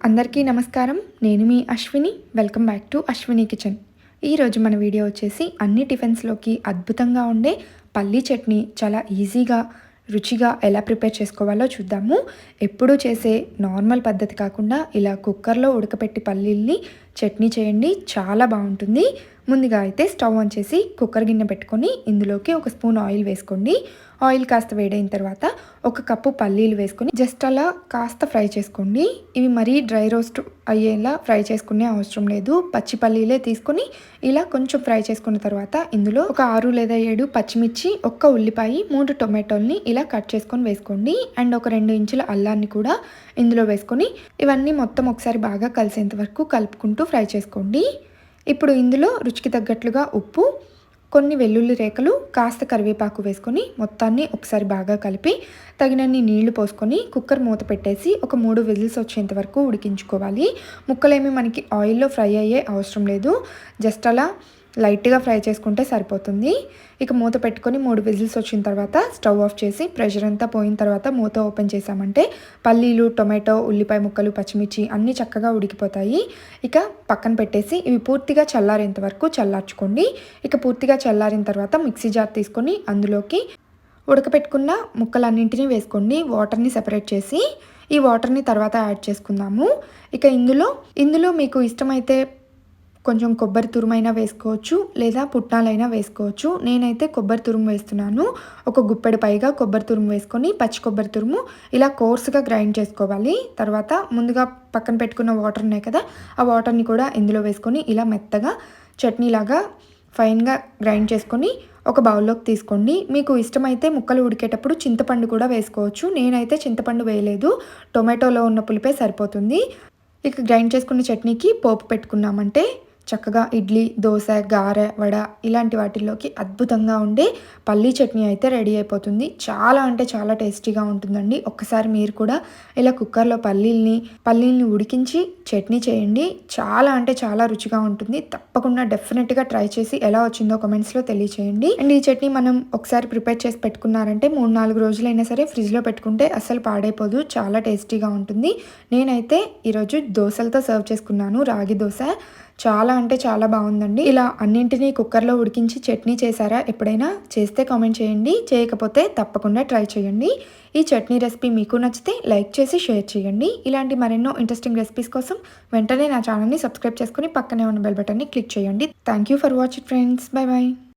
అందరికీ నమస్కారం. నేను మీ Ashwini. Welcome back to Ashwini kitchen ఈరోజు మన వీడియో వచ్చేసి అన్ని టిఫిన్స్లోకి అద్భుతంగా ఉండే పల్లీ చట్నీ చాలా ఈజీగా రుచిగా ఎలా ప్రిపేర్ చేసుకోవాలో చూద్దాము. ఎప్పుడూ చేసే నార్మల్ పద్ధతి కాకుండా ఇలా కుక్కర్లో ఉడకపెట్టి పల్లీల్ని చట్నీ చేయండి చాలా బాగుంటుంది. ముందుగా అయితే స్టవ్ ఆన్ చేసి కుక్కర్ గిన్నె పెట్టుకొని ఇందులోకి ఒక స్పూన్ ఆయిల్ వేసుకోండి. ఆయిల్ కాస్త వేడైన తర్వాత ఒక కప్పు పల్లీలు వేసుకొని జస్ట్ అలా కాస్త ఫ్రై చేసుకోండి. ఇవి మరీ డ్రై రోస్ట్ అయ్యేలా ఫ్రై చేసుకునే అవసరం లేదు. పచ్చి పల్లీలే తీసుకొని ఇలా కొంచెం ఫ్రై చేసుకున్న తర్వాత ఇందులో ఒక ఆరు లేదా ఏడు పచ్చిమిర్చి ఒక్క ఉల్లిపాయ మూడు టొమాటోల్ని ఇలా కట్ చేసుకొని వేసుకోండి. అండ్ ఒక రెండు ఇంచుల అల్లాన్ని కూడా ఇందులో వేసుకొని ఇవన్నీ మొత్తం ఒకసారి బాగా కలిసేంత వరకు కలుపుకుంటూ ఫ్రై చేసుకోండి. ఇప్పుడు ఇందులో రుచికి తగ్గట్లుగా ఉప్పు కొన్ని వెల్లుల్లి రేఖలు కాస్త కరివేపాకు వేసుకొని మొత్తాన్ని ఒకసారి బాగా కలిపి తగినన్ని నీళ్ళు పోసుకొని కుక్కర్ మూత పెట్టేసి ఒక మూడు విజిల్స్ వచ్చేంత వరకు ఉడికించుకోవాలి. ముక్కలేమి మనకి ఆయిల్లో ఫ్రై అయ్యే అవసరం లేదు. జస్ట్ అలా లైట్గా ఫ్రై చేసుకుంటే సరిపోతుంది. ఇక మూత పెట్టుకొని మూడు విజిల్స్ వచ్చిన తర్వాత స్టవ్ ఆఫ్ చేసి ప్రెషర్ అంతా పోయిన తర్వాత మూత ఓపెన్ చేసామంటే పల్లీలు టొమాటో ఉల్లిపాయ ముక్కలు పచ్చిమిర్చి అన్నీ చక్కగా ఉడికిపోతాయి. ఇక పక్కన పెట్టేసి ఇవి పూర్తిగా చల్లారేంత వరకు చల్లార్చుకోండి. ఇక పూర్తిగా చల్లారిన తర్వాత మిక్సీ జార్ తీసుకొని అందులోకి ఉడకపెట్టుకున్న ముక్కలన్నింటినీ వేసుకోండి. వాటర్ని సెపరేట్ చేసి ఈ వాటర్ని తర్వాత యాడ్ చేసుకుందాము. ఇక ఇందులో ఇందులో మీకు ఇష్టమైతే కొంచెం కొబ్బరి తురుమైనా వేసుకోవచ్చు లేదా పుట్నాలైనా వేసుకోవచ్చు. నేనైతే కొబ్బరి తురుము వేస్తున్నాను. ఒక గుప్పెడు పైగా కొబ్బరి తురుము వేసుకొని పచ్చి కొబ్బరి తురుము ఇలా కోర్సుగా గ్రైండ్ చేసుకోవాలి. తర్వాత ముందుగా పక్కన పెట్టుకున్న వాటర్ ఉన్నాయి కదా ఆ వాటర్ని కూడా ఇందులో వేసుకొని ఇలా మెత్తగా చట్నీలాగా ఫైన్గా గ్రైండ్ చేసుకొని ఒక బౌల్లోకి తీసుకోండి. మీకు ఇష్టమైతే ముక్కలు ఉడికేటప్పుడు చింతపండు కూడా వేసుకోవచ్చు. నేనైతే చింతపండు వేయలేదు. టొమాటోలో ఉన్న పులిపే సరిపోతుంది. ఇక గ్రైండ్ చేసుకున్న చట్నీకి పోపు పెట్టుకున్నామంటే చక్కగా ఇడ్లీ దోశ గారె వడ ఇలాంటి వాటిల్లోకి అద్భుతంగా ఉండే పల్లీ చట్నీ అయితే రెడీ అయిపోతుంది. చాలా అంటే చాలా టేస్టీగా ఉంటుందండి. ఒక్కసారి మీరు కూడా ఇలా కుక్కర్లో పల్లీల్ని పల్లీల్ని ఉడికించి చట్నీ చేయండి. చాలా అంటే చాలా రుచిగా ఉంటుంది. తప్పకుండా డెఫినెట్గా ట్రై చేసి ఎలా వచ్చిందో కమెంట్స్లో తెలియచేయండి. అండ్ ఈ చట్నీ మనం ఒకసారి ప్రిపేర్ చేసి పెట్టుకున్నారంటే మూడు నాలుగు రోజులైనా సరే ఫ్రిడ్జ్లో పెట్టుకుంటే అసలు పాడైపోదు. చాలా టేస్టీగా ఉంటుంది. నేనైతే ఈరోజు దోశలతో సర్వ్ చేసుకున్నాను. రాగి దోశ చాలా అంటే చాలా బాగుందండి. ఇలా అన్నింటినీ కుక్కర్లో ఉడికించి చట్నీ చేశారా? ఎప్పుడైనా చేస్తే కామెంట్ చేయండి. చేయకపోతే తప్పకుండా ట్రై చేయండి. ఈ చట్నీ రెసిపీ మీకు నచ్చితే లైక్ చేసి షేర్ చేయండి. ఇలాంటి మరెన్నో ఇంట్రెస్టింగ్ రెసిపీస్ కోసం వెంటనే నా ఛానల్ని సబ్స్క్రైబ్ చేసుకుని పక్కనే ఉన్న బెల్ బటన్ని క్లిక్ చేయండి. Thank you for watching friends. Bye bye